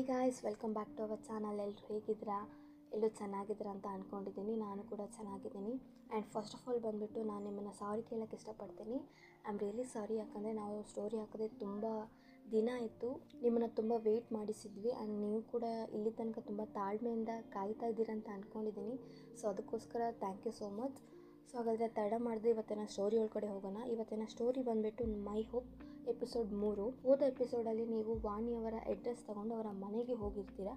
Hi guys welcome back to our channel ಎಲ್ಲರೂ ಹೇಗಿದ್ದೀರಾ? ಎಲ್ಲರೂ ಚೆನ್ನಾಗಿದ್ದೀರಾ ಅಂತ ಅಂದ್ಕೊಂಡಿದ್ದೀನಿ ನಾನು ಕೂಡ ಚೆನ್ನಾಗಿದ್ದೀನಿ. ಆ್ಯಂಡ್ ಫಸ್ಟ್ ಆಫ್ ಆಲ್ ಬಂದುಬಿಟ್ಟು ನಾನು ನಿಮ್ಮನ್ನು ಸಾರಿ ಕೇಳೋಕ್ಕೆ ಇಷ್ಟಪಡ್ತೀನಿ. ಐ ಆಮ್ ರಿಯಲಿ ಸಾರಿ ಯಾಕಂದರೆ ನಾವು ಸ್ಟೋರಿ ಹಾಕೋದೇ ತುಂಬ ದಿನ ಆಯಿತು. ನಿಮ್ಮನ್ನು ತುಂಬ ವೆಯ್ಟ್ ಮಾಡಿಸಿದ್ವಿ. ಆ್ಯಂಡ್ ನೀವು ಕೂಡ ಇಲ್ಲಿ ತನಕ ತುಂಬ ತಾಳ್ಮೆಯಿಂದ ಕಾಯ್ತಾ ಇದ್ದೀರಾ ಅಂತ ಅಂದ್ಕೊಂಡಿದ್ದೀನಿ ಸೊ ಅದಕ್ಕೋಸ್ಕರ thank you so much so ಹಾಗಾದರೆ ತಡ ಮಾಡಿದೆ ಇವತ್ತಿನ ಸ್ಟೋರಿ ಒಳಗಡೆ ಹೋಗೋಣ. ಇವತ್ತಿನ ಸ್ಟೋರಿ ಬಂದುಬಿಟ್ಟು ಮೈ ಹೋಪ್ ಎಪಿಸೋಡ್ ಮೂರು. ಹೋದ ಎಪಿಸೋಡಲ್ಲಿ ನೀವು ವಾಣಿಯವರ ಅಡ್ರೆಸ್ ತಗೊಂಡು ಅವರ ಮನೆಗೆ ಹೋಗಿರ್ತೀರ?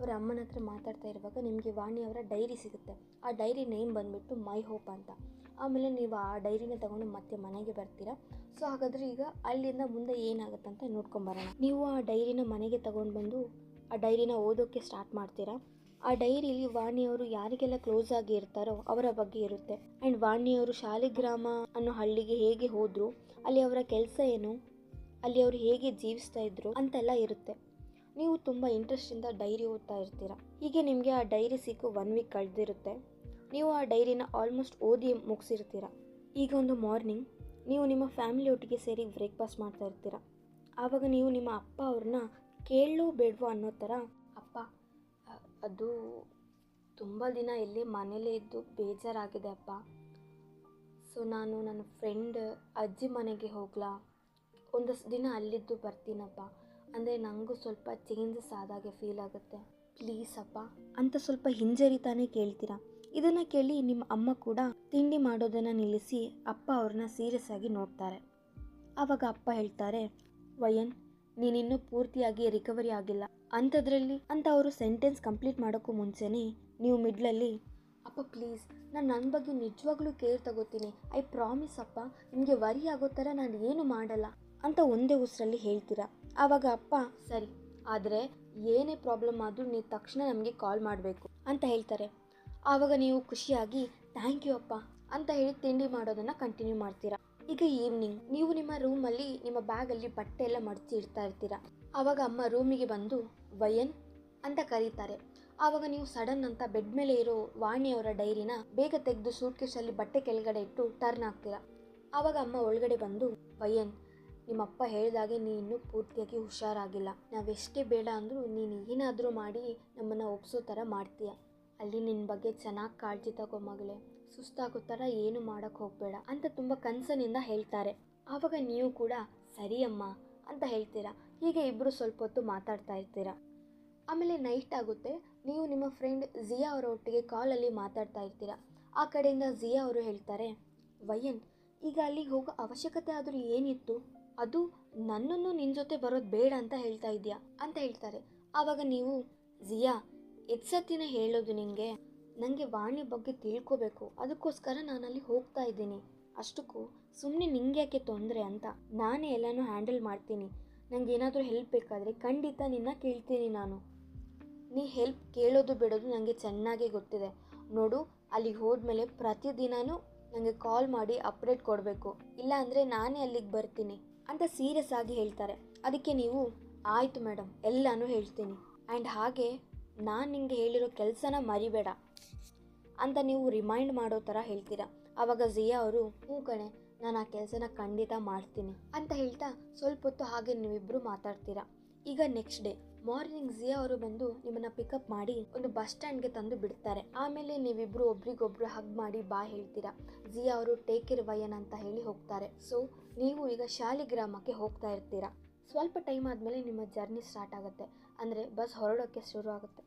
ಅವರ ಅಮ್ಮನ ಹತ್ರ ಮಾತಾಡ್ತಾ ಇರುವಾಗ ನಿಮಗೆ ವಾಣಿಯವರ ಡೈರಿ ಸಿಗುತ್ತೆ. ಆ ಡೈರಿ ನೇಮ್ ಬಂದುಬಿಟ್ಟು ಮೈ ಹೋಪ್ ಅಂತ. ಆಮೇಲೆ ನೀವು ಆ ಡೈರಿನ ತಗೊಂಡು ಮತ್ತೆ ಮನೆಗೆ ಬರ್ತೀರಾ? ಸೊ, ಹಾಗಾದರೆ ಈಗ ಅಲ್ಲಿಂದ ಮುಂದೆ ಏನಾಗುತ್ತೆ ಅಂತ ನೋಡ್ಕೊಂಬರೋಣ ನೀವು ಆ ಡೈರಿನ ಮನೆಗೆ ತಗೊಂಡು ಬಂದು ಆ ಡೈರಿನ ಓದೋಕ್ಕೆ ಸ್ಟಾರ್ಟ್ ಮಾಡ್ತೀರಾ? ಆ ಡೈರಿಲಿ ವಾಣಿಯವರು ಯಾರಿಗೆಲ್ಲ ಕ್ಲೋಸ್ ಆಗಿ ಇರ್ತಾರೋ ಅವರ ಬಗ್ಗೆ ಇರುತ್ತೆ. ಆ್ಯಂಡ್ ವಾಣಿಯವರು ಶಾಲಿಗ್ರಾಮ ಅನ್ನೋ ಹಳ್ಳಿಗೆ ಹೇಗೆ ಹೋದರು, ಅಲ್ಲಿ ಅವರ ಕೆಲಸ ಏನು? ಅಲ್ಲಿ ಅವರು ಹೇಗೆ ಜೀವಿಸ್ತಾ ಇದ್ರು ಅಂತೆಲ್ಲ ಇರುತ್ತೆ. ನೀವು ತುಂಬ ಇಂಟ್ರೆಸ್ಟಿಂದ ಡೈರಿ ಓದ್ತಾ ಇರ್ತೀರ. ಹೀಗೆ ನಿಮಗೆ ಆ ಡೈರಿ ಸಿಕ್ಕು ಒನ್ ವೀಕ್ ಕಳೆದಿರುತ್ತೆ. ನೀವು ಆ ಡೈರಿನ ಆಲ್ಮೋಸ್ಟ್ ಓದಿ ಮುಗಿಸಿರ್ತೀರ. ಈಗ ಒಂದು ಮಾರ್ನಿಂಗ್ ನೀವು ನಿಮ್ಮ ಫ್ಯಾಮಿಲಿ ಒಟ್ಟಿಗೆ ಸೇರಿ ಬ್ರೇಕ್ಫಾಸ್ಟ್ ಮಾಡ್ತಾ ಇರ್ತೀರ. ಆವಾಗ ನೀವು ನಿಮ್ಮ ಅಪ್ಪ ಅವ್ರನ್ನ ಕೇಳೋ ಬೇಡವೋ ಅನ್ನೋ ಥರ ಅಪ್ಪ, ಅದು ತುಂಬ ದಿನ ಇಲ್ಲಿ ಮನೇಲೇ ಇದ್ದು ಬೇಜಾರಾಗಿದೆ ಅಪ್ಪ. ಸೊ ನಾನು ನನ್ನ ಫ್ರೆಂಡ್ ಅಜ್ಜಿ ಮನೆಗೆ ಹೋಗ್ಲಾ. ಒಂದಷ್ಟು ದಿನ ಅಲ್ಲಿದ್ದು ಬರ್ತೀನಪ್ಪ. ಅಂದರೆ ನನಗೂ ಸ್ವಲ್ಪ ಚೇಂಜಸ್ ಆದಾಗೆ ಫೀಲ್ ಆಗುತ್ತೆ. ಪ್ಲೀಸ್ ಅಪ್ಪ. ಅಂತ ಸ್ವಲ್ಪ ಹಿಂಜರಿತಾನೆ ಕೇಳ್ತೀರಾ? ಇದನ್ನು ಕೇಳಿ ನಿಮ್ಮ ಅಮ್ಮ ಕೂಡ ತಿಂಡಿ ಮಾಡೋದನ್ನು ನಿಲ್ಲಿಸಿ ಅಪ್ಪ ಅವ್ರನ್ನ ಸೀರಿಯಸ್ ಆಗಿ ನೋಡ್ತಾರೆ. ಆವಾಗ ಅಪ್ಪ ಹೇಳ್ತಾರೆ, ವಯನ್, ನೀನಿನ್ನೂ ಪೂರ್ತಿಯಾಗಿ ರಿಕವರಿ ಆಗಿಲ್ಲ. ಅಂಥದ್ರಲ್ಲಿ ಅಂತ ಅವರು ಸೆಂಟೆನ್ಸ್ ಕಂಪ್ಲೀಟ್ ಮಾಡೋಕ್ಕೂ ಮುಂಚೆನೆ ನೀವು ಮಿಡ್ಲಲ್ಲಿ ಅಪ್ಪ ಪ್ಲೀಸ್ ನಾನು ನನ್ನ ಬಗ್ಗೆ ನಿಜವಾಗ್ಲೂ ಕೇರ್ ತಗೋತೀನಿ. ಐ ಪ್ರಾಮಿಸ್ ಅಪ್ಪ, ನಿಮಗೆ ವರಿ ಆಗೋ ಥರ ನಾನು ಏನು ಮಾಡಲ್ಲ. ಅಂತ ಒಂದೇ ಉಸಿರಲ್ಲಿ ಹೇಳ್ತೀರಾ? ಆವಾಗ ಅಪ್ಪ, ಸರಿ, ಆದರೆ ಏನೇ ಪ್ರಾಬ್ಲಮ್ ಆದರೂ ನೀವು ತಕ್ಷಣ ನಮಗೆ ಕಾಲ್ ಮಾಡಬೇಕು ಅಂತ ಹೇಳ್ತಾರೆ. ಆವಾಗ ನೀವು ಖುಷಿಯಾಗಿ ಥ್ಯಾಂಕ್ ಯು ಅಪ್ಪ ಅಂತ ಹೇಳಿ ತಿಂಡಿ ಮಾಡೋದನ್ನು ಕಂಟಿನ್ಯೂ ಮಾಡ್ತೀರಾ. ಈಗ ಈವ್ನಿಂಗ್ ನೀವು ನಿಮ್ಮ ರೂಮಲ್ಲಿ ನಿಮ್ಮ ಬ್ಯಾಗಲ್ಲಿ ಬಟ್ಟೆ ಎಲ್ಲ ಮಡಚಿ ಇಡ್ತಾ ಇರ್ತೀರಾ. ಆವಾಗ ಅಮ್ಮ ರೂಮಿಗೆ ಬಂದು, ವಯನ್ ಅಂತ ಕರೀತಾರೆ. ಆವಾಗ ನೀವು ಸಡನ್ ಅಂತ ಬೆಡ್ ಮೇಲೆ ಇರೋ ವಾಣಿಯವರ ಡೈರಿನ ಬೇಗ ತೆಗೆದು ಸೂಟ್ಕೇಸಲ್ಲಿ ಬಟ್ಟೆ ಕೆಳಗಡೆ ಇಟ್ಟು ಟರ್ನ್ ಆಗ್ತೀರಾ ಆವಾಗ ಅಮ್ಮ ಒಳಗಡೆ ಬಂದು, ವಯನ್ ನಿಮ್ಮಪ್ಪ ಹೇಳಿದಾಗೆ ನೀ ಇನ್ನೂ ಪೂರ್ತಿಯಾಗಿ ಹುಷಾರಾಗಿಲ್ಲ. ನಾವೆಷ್ಟೇ ಬೇಡ ಅಂದರೂ ನೀನು ಏನಾದರೂ ಮಾಡಿ ನಮ್ಮನ್ನು ಒಪ್ಸೋ ಥರ ಮಾಡ್ತೀಯ. ಅಲ್ಲಿ ನಿನ್ನ ಬಗ್ಗೆ ಚೆನ್ನಾಗಿ ಕಾಳಜಿ ತಗೋ ಮಗಳೇ. ಸುಸ್ತಾಗೋ ಥರ ಏನು ಮಾಡೋಕ್ಕೆ ಹೋಗಬೇಡ ಅಂತ ತುಂಬ ಕನಸನಿಂದ ಹೇಳ್ತಾರೆ. ಆವಾಗ ನೀವು ಕೂಡ ಸರಿ ಅಮ್ಮ ಅಂತ ಹೇಳ್ತೀರಾ? ಹೀಗೆ ಇಬ್ಬರು ಸ್ವಲ್ಪ ಹೊತ್ತು ಮಾತಾಡ್ತಾ ಇರ್ತೀರಾ? ಆಮೇಲೆ ನೈಟ್ ಆಗುತ್ತೆ. ನೀವು ನಿಮ್ಮ ಫ್ರೆಂಡ್ ಜಿಯಾ ಅವರ ಒಟ್ಟಿಗೆ ಕಾಲಲ್ಲಿ ಮಾತಾಡ್ತಾ ಇರ್ತೀರಾ? ಆ ಕಡೆಯಿಂದ ಜಿಯಾ ಅವರು ಹೇಳ್ತಾರೆ, ವಯನ್, ಈಗ ಅಲ್ಲಿಗೆ ಹೋಗೋ ಅವಶ್ಯಕತೆ ಆದರೂ ಏನಿತ್ತು? ಅದು ನನ್ನನ್ನು ನಿನ್ನ ಜೊತೆ ಬರೋದು ಬೇಡ ಅಂತ ಹೇಳ್ತಾ ಇದೆಯಾ? ಅಂತ ಹೇಳ್ತಾರೆ. ಆವಾಗ ನೀವು ಜಿಯಾ ಎತ್ಸತ್ತಿನ ಹೇಳೋದು ನಿನಗೆ. ನನಗೆ ವಾಣಿ ಬಗ್ಗೆ ತಿಳ್ಕೋಬೇಕು. ಅದಕ್ಕೋಸ್ಕರ ನಾನು ಅಲ್ಲಿ ಹೋಗ್ತಾ ಇದ್ದೀನಿ. ಅಷ್ಟಕ್ಕೂ ಸುಮ್ಮನೆ ನಿಂಗೆ ಯಾಕೆ ತೊಂದರೆ ಅಂತ ನಾನೇ ಎಲ್ಲನೂ ಹ್ಯಾಂಡಲ್ ಮಾಡ್ತೀನಿ. ನನಗೆ ಏನಾದರೂ ಹೆಲ್ಪ್ ಬೇಕಾದರೆ ಖಂಡಿತ ನಿನ್ನ ಕೇಳ್ತೀನಿ ನಾನು. ನೀ ಹೆಲ್ಪ್ ಕೇಳೋದು ಬಿಡೋದು ನನಗೆ ಚೆನ್ನಾಗೇ ಗೊತ್ತಿದೆ. ನೋಡು ಅಲ್ಲಿಗೆ ಹೋದ್ಮೇಲೆ ಪ್ರತಿದಿನನೂ ನನಗೆ ಕಾಲ್ ಮಾಡಿ ಅಪ್ಡೇಟ್ ಕೊಡಬೇಕು. ಇಲ್ಲ ಅಂದರೆ ನಾನೇ ಅಲ್ಲಿಗೆ ಬರ್ತೀನಿ. ಅಂತ ಸೀರಿಯಸ್ ಆಗಿ ಹೇಳ್ತಾರೆ. ಅದಕ್ಕೆ ನೀವು, ಆಯಿತು ಮೇಡಮ್ ಎಲ್ಲನೂ ಹೇಳ್ತೀನಿ. ಆ್ಯಂಡ್ ಹಾಗೆ ನಾನು ನಿಮಗೆ ಹೇಳಿರೋ ಕೆಲಸನ ಮರಿಬೇಡ ಅಂತ ನೀವು ರಿಮೈಂಡ್ ಮಾಡೋ ಥರ ಹೇಳ್ತೀರಾ. ಆವಾಗ ಜಿಯಾ ಅವರು, ಹ್ಞೂ ಕಣೆ, ನಾನು ಆ ಕೆಲಸನ ಖಂಡಿತ ಮಾಡ್ತೀನಿ ಅಂತ ಹೇಳ್ತಾ ಸ್ವಲ್ಪ ಹೊತ್ತು ಹಾಗೆ ನೀವಿಬ್ಬರು ಮಾತಾಡ್ತೀರಾ. ಈಗ ನೆಕ್ಸ್ಟ್ ಡೇ ಮಾರ್ನಿಂಗ್ ಜಿಯಾ ಅವರು ಬಂದು ನಿಮ್ಮನ್ನ ಪಿಕಪ್ ಮಾಡಿ ಒಂದು ಬಸ್ ಸ್ಟ್ಯಾಂಡ್ಗೆ ತಂದು ಬಿಡ್ತಾರೆ. ಆಮೇಲೆ ನೀವಿಬ್ರು ಒಬ್ರಿಗೊಬ್ರು ಹಗ್ ಮಾಡಿ ಬಾ ಹೇಳ್ತೀರಾ? ಜಿಯಾ ಅವರು ಟೇಕ್ ಕೇರ್ ವಯನ್ ಅಂತ ಹೇಳಿ ಹೋಗ್ತಾರೆ. ಸೊ ನೀವು ಈಗ ಶಾಲಿಗ್ರಾಮಕ್ಕೆ ಹೋಗ್ತಾ ಇರ್ತೀರಾ? ಸ್ವಲ್ಪ ಟೈಮ್ ಆದಮೇಲೆ ನಿಮ್ಮ ಜರ್ನಿ ಸ್ಟಾರ್ಟ್ ಆಗುತ್ತೆ. ಅಂದರೆ ಬಸ್ ಹೊರಡೋಕ್ಕೆ ಶುರು ಆಗುತ್ತೆ.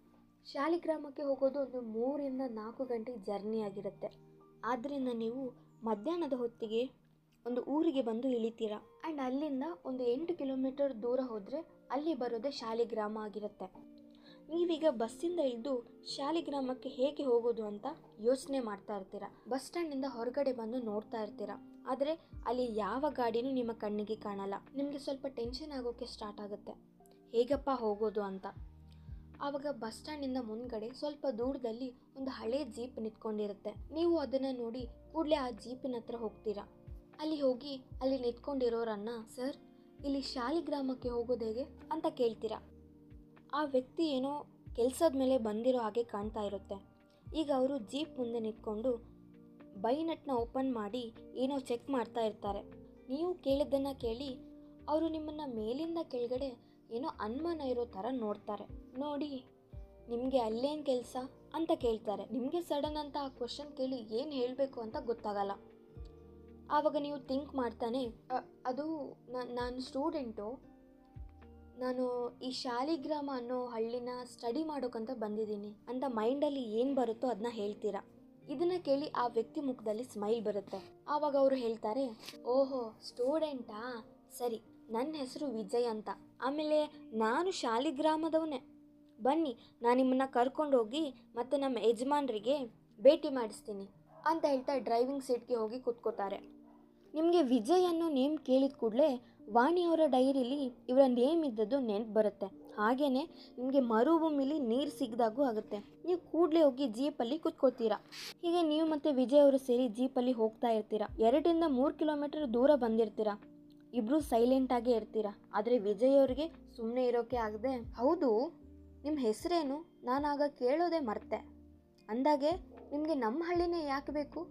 ಶಾಲಿಗ್ರಾಮಕ್ಕೆ ಹೋಗೋದು ಒಂದು ಮೂರಿಂದ ನಾಲ್ಕು ಗಂಟೆ ಜರ್ನಿ ಆಗಿರುತ್ತೆ. ಆದ್ದರಿಂದ ನೀವು ಮಧ್ಯಾಹ್ನದ ಹೊತ್ತಿಗೆ ಒಂದು ಊರಿಗೆ ಬಂದು ಇಳಿತೀರಾ? ಆ್ಯಂಡ್ ಅಲ್ಲಿಂದ ಒಂದು ಎಂಟು ಕಿಲೋಮೀಟರ್ ದೂರ ಹೋದರೆ ಅಲ್ಲಿ ಬರೋದೇ ಶಾಲಿಗ್ರಾಮ ಆಗಿರುತ್ತೆ. ನೀವೀಗ ಬಸ್ಸಿಂದ ಇಳಿದು ಶಾಲಿಗ್ರಾಮಕ್ಕೆ ಹೇಗೆ ಹೋಗೋದು ಅಂತ ಯೋಚನೆ ಮಾಡ್ತಾ ಇರ್ತೀರ. ಬಸ್ ಸ್ಟ್ಯಾಂಡಿಂದ ಹೊರಗಡೆ ಬಂದು ನೋಡ್ತಾ ಇರ್ತೀರ. ಆದರೆ ಅಲ್ಲಿ ಯಾವ ಗಾಡಿನೂ ನಿಮ್ಮ ಕಣ್ಣಿಗೆ ಕಾಣಲ್ಲ. ನಿಮಗೆ ಸ್ವಲ್ಪ ಟೆನ್ಷನ್ ಆಗೋಕ್ಕೆ ಸ್ಟಾರ್ಟ್ ಆಗುತ್ತೆ. ಹೇಗಪ್ಪ ಹೋಗೋದು ಅಂತ. ಆವಾಗ ಬಸ್ ಸ್ಟ್ಯಾಂಡಿಂದ ಮುಂದ್ಗಡೆ ಸ್ವಲ್ಪ ದೂರದಲ್ಲಿ ಒಂದು ಹಳೆ ಜೀಪ್ ನಿಂತ್ಕೊಂಡಿರುತ್ತೆ. ನೀವು ಅದನ್ನು ನೋಡಿ ಕೂಡಲೇ ಆ ಜೀಪಿನ ಹತ್ರ ಹೋಗ್ತೀರಾ. ಅಲ್ಲಿ ಹೋಗಿ ಅಲ್ಲಿ ನಿಂತ್ಕೊಂಡಿರೋರನ್ನ, ಸರ್ ಇಲ್ಲಿ ಶಾಲಿಗ್ರಾಮಕ್ಕೆ ಹೋಗೋದು ಹೇಗೆ ಅಂತ ಕೇಳ್ತೀರಾ? ಆ ವ್ಯಕ್ತಿ ಏನೋ ಕೆಲಸದ ಮೇಲೆ ಬಂದಿರೋ ಹಾಗೆ ಕಾಣ್ತಾ ಇರುತ್ತೆ. ಈಗ ಅವರು ಜೀಪ್ ಮುಂದೆ ನಿಂತ್ಕೊಂಡು ಬೈನಟ್ನ ಓಪನ್ ಮಾಡಿ ಏನೋ ಚೆಕ್ ಮಾಡ್ತಾ ಇರ್ತಾರೆ. ನೀವು ಕೇಳಿದ್ದನ್ನು ಕೇಳಿ ಅವರು ನಿಮ್ಮನ್ನು ಮೇಲಿಂದ ಕೆಳಗಡೆ ಏನೋ ಅನುಮಾನ ಇರೋ ಥರ ನೋಡ್ತಾರೆ. ನೋಡಿ, ನಿಮಗೆ ಅಲ್ಲೇನು ಕೆಲಸ ಅಂತ ಕೇಳ್ತಾರೆ. ನಿಮಗೆ ಸಡನ್ ಅಂತ ಆ ಕ್ವಶನ್ ಕೇಳಿ ಏನು ಹೇಳಬೇಕು ಅಂತ ಗೊತ್ತಾಗಲ್ಲ. ಆವಾಗ ನೀವು ಥಿಂಕ್ ಮಾಡ್ತಾನೆ ಅದು ನಾನು ಸ್ಟೂಡೆಂಟು ನಾನು ಈ ಶಾಲಿಗ್ರಾಮ ಅನ್ನೋ ಹಳ್ಳಿನ ಸ್ಟಡಿ ಮಾಡೋಕ್ಕಂತ ಬಂದಿದ್ದೀನಿ. ಅಂತ ಮೈಂಡಲ್ಲಿ ಏನು ಬರುತ್ತೋ ಅದನ್ನ ಹೇಳ್ತೀರಾ? ಇದನ್ನ ಕೇಳಿ ಆ ವ್ಯಕ್ತಿ ಮುಖದಲ್ಲಿ ಸ್ಮೈಲ್ ಬರುತ್ತೆ. ಆವಾಗ ಅವರು ಹೇಳ್ತಾರೆ, ಓಹೋ ಸ್ಟೂಡೆಂಟಾ ಸರಿ ನನ್ನ ಹೆಸರು ವಿಜಯ್ ಅಂತ. ಆಮೇಲೆ ನಾನು ಶಾಲಿಗ್ರಾಮದವನೇ. ಬನ್ನಿ ನಾನು ನಿಮ್ಮನ್ನ ಕರ್ಕೊಂಡೋಗಿ ಮತ್ತು ನಮ್ಮ ಯಜಮಾನ್ರಿಗೆ ಭೇಟಿ ಮಾಡಿಸ್ತೀನಿ. ಅಂತ ಹೇಳ್ತಾ ಡ್ರೈವಿಂಗ್ ಸೀಟ್ಗೆ ಹೋಗಿ ಕೂತ್ಕೋತಾರೆ. ನಿಮಗೆ ವಿಜಯ್ ಅನ್ನೋ ನೇಮ್ ಕೇಳಿದ ಕೂಡಲೇ ವಾಣಿಯವರ ಡೈರಿಲಿ ಇವರ ನೇಮ್ ಇದ್ದದ್ದು ನೆನಪು ಬರುತ್ತೆ. ಹಾಗೆಯೇ ನಿಮಗೆ ಮರುಭೂಮಿಲಿ ನೀರು ಸಿಗದಾಗೂ ಆಗುತ್ತೆ. ನೀವು ಕೂಡಲೇ ಹೋಗಿ ಜೀಪಲ್ಲಿ ಕೂತ್ಕೋತೀರಾ ಹೀಗೆ ನೀವು ಮತ್ತು ವಿಜಯ್ ಅವರು ಸೇರಿ ಜೀಪಲ್ಲಿ ಹೋಗ್ತಾ ಇರ್ತೀರಾ. ಎರಡರಿಂದ ಮೂರು ಕಿಲೋಮೀಟರ್ ದೂರ ಬಂದಿರ್ತೀರಾ. ಇಬ್ಬರು ಸೈಲೆಂಟಾಗೇ ಇರ್ತೀರಾ. ಆದರೆ ವಿಜಯ್ ಅವರಿಗೆ ಸುಮ್ಮನೆ ಇರೋಕೆ ಆಗದೆ, ಹೌದು ನಿಮ್ಮ ಹೆಸರೇನು? ನಾನಾಗ ಕೇಳೋದೇ ಮರ್ತೆ. ಅಂದಾಗೆ ನಿಮಗೆ ನಮ್ಮ ಹಳ್ಳಿನೇ ಯಾಕೆ ಬೇಕು?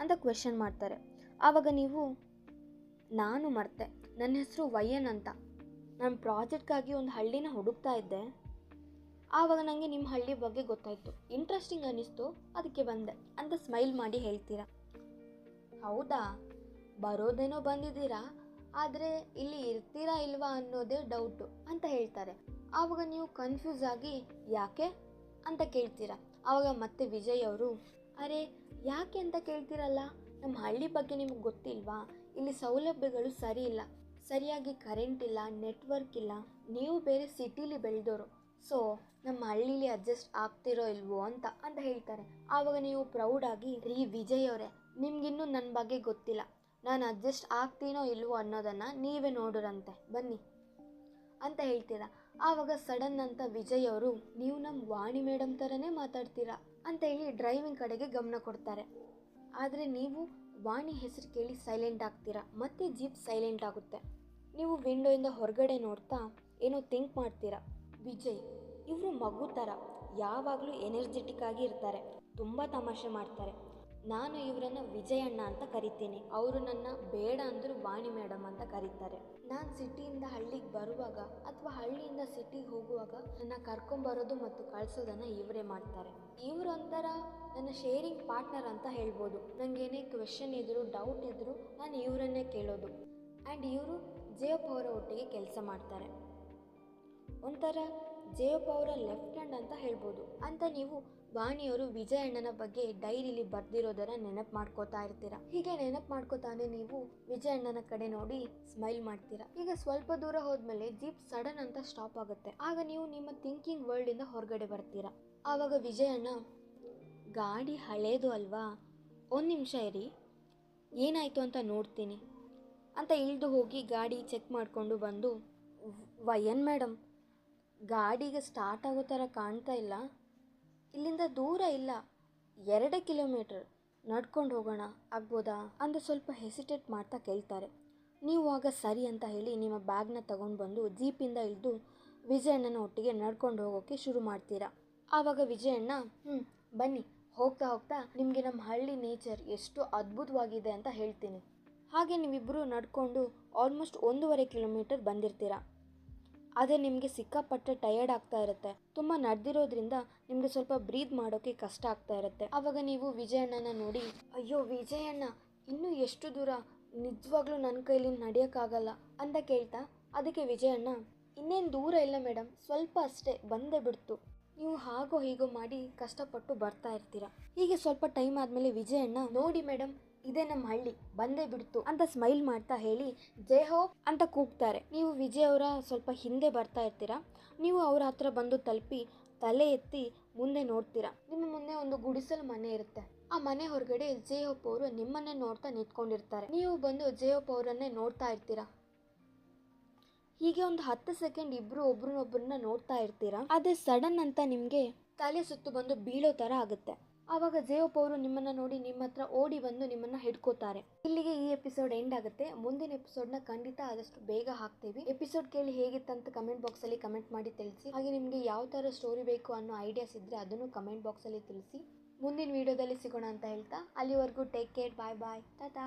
ಅಂತ ಕ್ವೆಶನ್ ಮಾಡ್ತಾರೆ. ಆವಾಗ ನೀವು, ನಾನು ಮರ್ತೆ, ನನ್ನ ಹೆಸರು ವಯ್ಯನ್ ಅಂತ. ನಾನು ಪ್ರಾಜೆಕ್ಟ್ಗಾಗಿ ಒಂದು ಹಳ್ಳಿನ ಹುಡುಕ್ತಾ ಇದ್ದೆ. ಆವಾಗ ನನಗೆ ನಿಮ್ಮ ಹಳ್ಳಿ ಬಗ್ಗೆ ಗೊತ್ತಾಯಿತು. ಇಂಟ್ರೆಸ್ಟಿಂಗ್ ಅನ್ನಿಸ್ತು, ಅದಕ್ಕೆ ಬಂದೆ ಅಂತ ಸ್ಮೈಲ್ ಮಾಡಿ ಹೇಳ್ತೀರಾ? ಹೌದಾ? ಬರೋದೇನೋ ಬಂದಿದ್ದೀರಾ? ಆದರೆ ಇಲ್ಲಿ ಇರ್ತೀರಾ ಇಲ್ವಾ ಅನ್ನೋದೇ ಡೌಟು, ಅಂತ ಹೇಳ್ತಾರೆ. ಆವಾಗ ನೀವು ಕನ್ಫ್ಯೂಸ್ ಆಗಿ, ಯಾಕೆ? ಅಂತ ಕೇಳ್ತೀರಾ. ಆವಾಗ ಮತ್ತೆ ವಿಜಯ್ ಅವರು, ಅರೆ, ಯಾಕೆ ಅಂತ ಕೇಳ್ತೀರಲ್ಲ? ನಮ್ಮ ಹಳ್ಳಿ ಬಗ್ಗೆ ನಿಮಗೆ ಗೊತ್ತಿಲ್ವಾ? ಇಲ್ಲಿ ಸೌಲಭ್ಯಗಳು ಸರಿ ಇಲ್ಲ. ಸರಿಯಾಗಿ ಕರೆಂಟ್ ಇಲ್ಲ ನೆಟ್ವರ್ಕ್ ಇಲ್ಲ. ನೀವು ಬೇರೆ ಸಿಟಿಲಿ ಬೆಳೆದವರು ಸೊ ನಮ್ಮ ಹಳ್ಳಿಲಿ ಅಡ್ಜಸ್ಟ್ ಆಗ್ತಿರೋ ಇಲ್ವೋ ಅಂತ ಅಂತ ಹೇಳ್ತಾರೆ. ಆವಾಗ ನೀವು ಪ್ರೌಡಾಗಿ ರೀ, ವಿಜಯ್ ಅವರೇ, ನಿಮ್ಗಿನ್ನೂ ನನ್ನ ಬಗ್ಗೆ ಗೊತ್ತಿಲ್ಲ. ನಾನು ಅಡ್ಜಸ್ಟ್ ಆಗ್ತೀನೋ ಇಲ್ವೋ ಅನ್ನೋದನ್ನು ನೀವೇ ನೋಡೋರಂತೆ. ಬನ್ನಿ. ಅಂತ ಹೇಳ್ತೀರಾ? ಆವಾಗ ಸಡನ್ ಅಂತ ವಿಜಯ್ ಅವರು, ನೀವು ನಮ್ಮ ವಾಣಿ ಮೇಡಮ್ ಥರನೇ ಮಾತಾಡ್ತೀರಾ? ಅಂತ ಹೇಳಿ ಡ್ರೈವಿಂಗ್ ಕಡೆಗೆ ಗಮನ ಕೊಡ್ತಾರೆ. ಆದರೆ ನೀವು ವಾಣಿ ಹೆಸರು ಕೇಳಿ ಸೈಲೆಂಟ್ ಆಗ್ತೀರಾ? ಮತ್ತೆ ಜೀಪ್ ಸೈಲೆಂಟ್ ಆಗುತ್ತೆ. ನೀವು ವಿಂಡೋಯಿಂದ ಹೊರಗಡೆ ನೋಡ್ತಾ ಏನೋ ಥಿಂಕ್ ಮಾಡ್ತೀರಾ? ವಿಜಯ್, ಇವರು ಮಗು ಥರ ಯಾವಾಗಲೂ ಎನರ್ಜೆಟಿಕ್ ಆಗಿ ಇರ್ತಾರೆ. ತುಂಬ ತಮಾಷೆ ಮಾಡ್ತಾರೆ. ನಾನು ಇವರನ್ನ ವಿಜಯಣ್ಣ ಅಂತ ಕರಿತೀನಿ. ಅವರು ನನ್ನ ಬೇಡ ಅಂದರೂ ವಾಣಿ ಮೇಡಮ್ ಅಂತ ಕರೀತಾರೆ. ನಾನು ಸಿಟಿಯಿಂದ ಹಳ್ಳಿಗೆ ಬರುವಾಗ ಅಥವಾ ಹಳ್ಳಿಯಿಂದ ಸಿಟಿಗೆ ಹೋಗುವಾಗ ನನ್ನ ಕರ್ಕೊಂಬರೋದು ಮತ್ತು ಕಳಿಸೋದನ್ನು ಇವರೇ ಮಾಡ್ತಾರೆ. ಇವರೊಂಥರ ನನ್ನ ಶೇರಿಂಗ್ ಪಾರ್ಟ್ನರ್ ಅಂತ ಹೇಳ್ಬೋದು. ನನಗೇನೇ ಕ್ವೆಶನ್ ಇದ್ದರೂ ಡೌಟ್ ಇದ್ದರೂ ನಾನು ಇವರನ್ನೇ ಕೇಳೋದು. ಆ್ಯಂಡ್ ಇವರು ಜೇಪ್ ಅವರ ಒಟ್ಟಿಗೆ ಕೆಲಸ ಮಾಡ್ತಾರೆ. ಒಂಥರ ಜಯಪ್ಪ ಅವರ ಲೆಫ್ಟ್ ಹ್ಯಾಂಡ್ ಅಂತ ಹೇಳ್ಬೋದು. ಅಂತ ನೀವು ವಾಣಿಯವರು ವಿಜಯಣ್ಣನ ಬಗ್ಗೆ ಡೈರಿಲಿ ಬರ್ದಿರೋದರ ನೆನಪು ಮಾಡ್ಕೋತಾ ಇರ್ತೀರಾ? ಹೀಗೆ ನೆನಪು ಮಾಡ್ಕೋತಾನೆ ನೀವು ವಿಜಯಣ್ಣನ ಕಡೆ ನೋಡಿ ಸ್ಮೈಲ್ ಮಾಡ್ತೀರಾ? ಈಗ ಸ್ವಲ್ಪ ದೂರ ಹೋದ್ಮೇಲೆ ಜೀಪ್ ಸಡನ್ ಅಂತ ಸ್ಟಾಪ್ ಆಗುತ್ತೆ. ಆಗ ನೀವು ನಿಮ್ಮ ಥಿಂಕಿಂಗ್ ವರ್ಲ್ಡ್ ಇಂದ ಹೊರಗಡೆ ಬರ್ತೀರಾ? ಆವಾಗ ವಿಜಯಣ್ಣ, ಗಾಡಿ ಹಳೇದು ಅಲ್ವಾ? ಒಂದು ನಿಮಿಷ ಇರಿ. ಏನಾಯಿತು ಅಂತ ನೋಡ್ತೀನಿ. ಅಂತ ಇಳಿದು ಹೋಗಿ ಗಾಡಿ ಚೆಕ್ ಮಾಡಿಕೊಂಡು ಬಂದು ವಯನ್ ಮೇಡಮ್ ಗಾಡಿಗೆ ಸ್ಟಾರ್ಟ್ ಆಗೋ ಥರ ಕಾಣ್ತಾ ಇಲ್ಲ. ಇಲ್ಲಿಂದ ದೂರ ಇಲ್ಲ. ಎರಡೇ ಕಿಲೋಮೀಟರ್ ನಡ್ಕೊಂಡು ಹೋಗೋಣ ಆಗ್ಬೋದಾ? ಅಂತ ಸ್ವಲ್ಪ ಹೆಸಿಟೇಟ್ ಮಾಡ್ತಾ ಕೇಳ್ತಾರೆ. ನೀವು ಆಗ ಸರಿ ಅಂತ ಹೇಳಿ ನಿಮ್ಮ ಬ್ಯಾಗ್ನ ತಗೊಂಡು ಬಂದು ಜೀಪಿಂದ ಇಳಿದು ವಿಜಯಣ್ಣನ ಒಟ್ಟಿಗೆ ನಡ್ಕೊಂಡು ಹೋಗೋಕ್ಕೆ ಶುರು ಮಾಡ್ತೀರಾ? ಆವಾಗ ವಿಜಯಣ್ಣ ಹ್ಞೂ ಬನ್ನಿ. ಹೋಗ್ತಾ ಹೋಗ್ತಾ ನಿಮಗೆ ನಮ್ಮ ಹಳ್ಳಿ ನೇಚರ್ ಎಷ್ಟು ಅದ್ಭುತವಾಗಿದೆ ಅಂತ ಹೇಳ್ತೀನಿ. ಹಾಗೆ ನೀವಿಬ್ಬರು ನಡ್ಕೊಂಡು ಆಲ್ಮೋಸ್ಟ್ ಒಂದೂವರೆ ಕಿಲೋಮೀಟರ್ ಬಂದಿರ್ತೀರಾ? ಆದರೆ ನಿಮಗೆ ಸಿಕ್ಕಾಪಟ್ಟೆ ಟಯರ್ಡ್ ಆಗ್ತಾ ಇರುತ್ತೆ. ತುಂಬ ನಡೆದಿರೋದ್ರಿಂದ ನಿಮಗೆ ಸ್ವಲ್ಪ ಬ್ರೀದ್ ಮಾಡೋಕ್ಕೆ ಕಷ್ಟ ಆಗ್ತಾ ಇರುತ್ತೆ. ಆವಾಗ ನೀವು ವಿಜಯಣ್ಣನ ನೋಡಿ, ಅಯ್ಯೋ ವಿಜಯಣ್ಣ, ಇನ್ನೂ ಎಷ್ಟು ದೂರ? ನಿಜವಾಗ್ಲೂ ನನ್ನ ಕೈಲಿ ನಡೆಯೋಕ್ಕಾಗಲ್ಲ ಅಂತ ಕೇಳ್ತಾ ಅದಕ್ಕೆ ವಿಜಯಣ್ಣ, ಇನ್ನೇನು ದೂರ ಇಲ್ಲ ಮೇಡಮ್ ಸ್ವಲ್ಪ ಅಷ್ಟೇ, ಬಂದೇ ಬಿಡ್ತು. ನೀವು ಹಾಗೋ ಹೀಗೋ ಮಾಡಿ ಕಷ್ಟಪಟ್ಟು ಬರ್ತಾ ಇರ್ತೀರ. ಹೀಗೆ ಸ್ವಲ್ಪ ಟೈಮ್ ಆದಮೇಲೆ ವಿಜಯಣ್ಣ, ನೋಡಿ ಮೇಡಮ್ ಇದೇ ನಮ್ಮ ಹಳ್ಳಿ, ಬಂದೇ ಬಿಡ್ತು ಅಂತ ಸ್ಮೈಲ್ ಮಾಡ್ತಾ ಹೇಳಿ, ಜೈ ಹೋ ಅಂತ ಕೂಗ್ತಾರೆ. ನೀವು ವಿಜಯ್ ಅವರ ಸ್ವಲ್ಪ ಹಿಂದೆ ಬರ್ತಾ ಇರ್ತೀರಾ? ನೀವು ಅವರ ಹತ್ರ ಬಂದು ತಲುಪಿ, ತಲೆ ಎತ್ತಿ ಮುಂದೆ ನೋಡ್ತೀರಾ? ನಿಮ್ಮ ಮುಂದೆ ಒಂದು ಗುಡಿಸಲು ಮನೆ ಇರುತ್ತೆ. ಆ ಮನೆ ಹೊರಗಡೆ ಜೇಹೋಪ್ ಅವರು ನಿಮ್ಮನ್ನೇ ನೋಡ್ತಾ ನಿಂತ್ಕೊಂಡಿರ್ತಾರೆ. ನೀವು ಬಂದು ಜೇಹೋಪ್ ಅವರನ್ನೇ ನೋಡ್ತಾ ಇರ್ತೀರಾ? ಹೀಗೆ ಒಂದು ಹತ್ತು ಸೆಕೆಂಡ್ ಇಬ್ರು ಒಬ್ರನ್ನೊಬ್ರನ್ನ ನೋಡ್ತಾ ಇರ್ತೀರಾ? ಅದೇ ಸಡನ್ ಅಂತ ನಿಮಗೆ ತಲೆ ಸುತ್ತು ಬಂದು ಬೀಳೋ ಥರ ಆಗುತ್ತೆ. ಆವಾಗ ಜೇವಪ್ಪ ಅವರು ನಿಮ್ಮನ್ನ ನೋಡಿ ನಿಮ್ಮ ಹತ್ರ ಓಡಿ ಬಂದು ನಿಮ್ಮನ್ನ ಹಿಡ್ಕೋತಾರೆ. ಇಲ್ಲಿಗೆ ಈ ಎಪಿಸೋಡ್ ಎಂಡ್ ಆಗುತ್ತೆ. ಮುಂದಿನ ಎಪಿಸೋಡ್ನ ಖಂಡಿತ ಆದಷ್ಟು ಬೇಗ ಹಾಕ್ತೀವಿ. ಎಪಿಸೋಡ್ ಕೇಳಿ ಹೇಗಿತ್ತಂತ ಕಮೆಂಟ್ ಬಾಕ್ಸಲ್ಲಿ ಕಮೆಂಟ್ ಮಾಡಿ ತಿಳಿಸಿ. ಹಾಗೆ ನಿಮಗೆ ಯಾವ ಥರ ಸ್ಟೋರಿ ಬೇಕು ಅನ್ನೋ ಐಡಿಯಾಸ್ ಇದ್ದರೆ ಅದನ್ನು ಕಮೆಂಟ್ ಬಾಕ್ಸಲ್ಲಿ ತಿಳಿಸಿ. ಮುಂದಿನ ವಿಡಿಯೋದಲ್ಲಿ ಸಿಗೋಣ ಅಂತ ಹೇಳ್ತಾ, ಅಲ್ಲಿವರೆಗೂ take care bye bye tata